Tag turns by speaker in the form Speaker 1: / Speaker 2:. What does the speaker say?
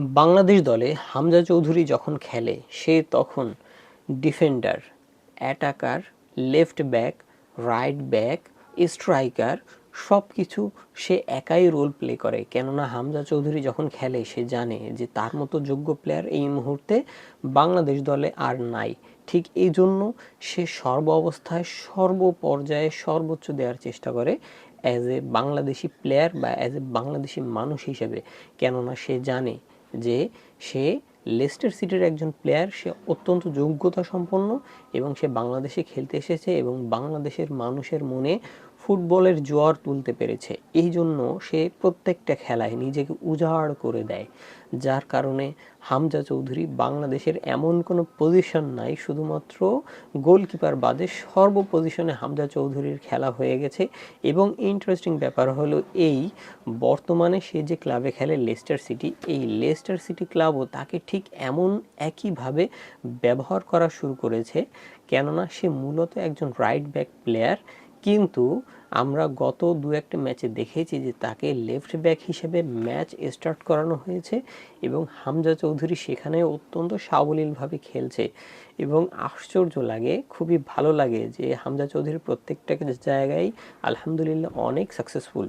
Speaker 1: বাংলাদেশ দলে হামজা চৌধুরী যখন খেলে, সে তখন defender, attacker, left back, right back, striker সব কিছু সে একাই রোল প্লে করে। কেননা হামজা চৌধুরী যখন খেলে, সে জানে যে তার মতো যোগ্য প্লেয়ার এই মুহূর্তে বাংলাদেশ দলে আর নাই। ঠিক এই জন্য সে সর্ব অবস্থায় সর্ব পর্যায়ে সর্বোচ্চ দেওয়ার চেষ্টা করে অ্যাজ এ বাংলাদেশি প্লেয়ার বা অ্যাজ এ বাংলাদেশি মানুষ হিসেবে। কেননা সে জানে যে সে লেস্টার সিটির একজন প্লেয়ার সে অত্যন্ত যোগ্যতা সম্পন্ন এবং সে বাংলাদেশে খেলতে এসেছে এবং বাংলাদেশের মানুষের মনে ফুটবলের জোয়ার তুলতে পেরেছে। এই জন্য সে প্রত্যেকটা খেলায় নিজেকে উজাড় করে দেয়, যার কারণে হামজা চৌধুরী বাংলাদেশের এমন কোনো পজিশন নাই, শুধুমাত্র গোলকিপার বাদে সর্ব পজিশনে হামজা চৌধুরীর খেলা হয়ে গেছে। এবং ইন্টারেস্টিং ব্যাপার হলো এই, বর্তমানে সে যে ক্লাবে খেলে লেস্টার সিটি এই লেস্টার সিটি ক্লাবও তাকে ঠিক এমন একইভাবে ব্যবহার করা শুরু করেছে, কেননা সে মূলত একজন রাইট ব্যাক প্লেয়ার কিন্তু আমরা গত দু একটা ম্যাচে দেখেছি যে তাকে লেফট ব্যাক হিসেবে ম্যাচ স্টার্ট করানো হয়েছে এবং হামজা চৌধুরী সেখানে অত্যন্ত সাবলীলভাবে খেলছে এবং আশ্চর্য লাগে, খুবই ভালো লাগে যে হামজা চৌধুরীর প্রত্যেকটা জায়গায় আলহামদুলিল্লাহ অনেক সাকসেসফুল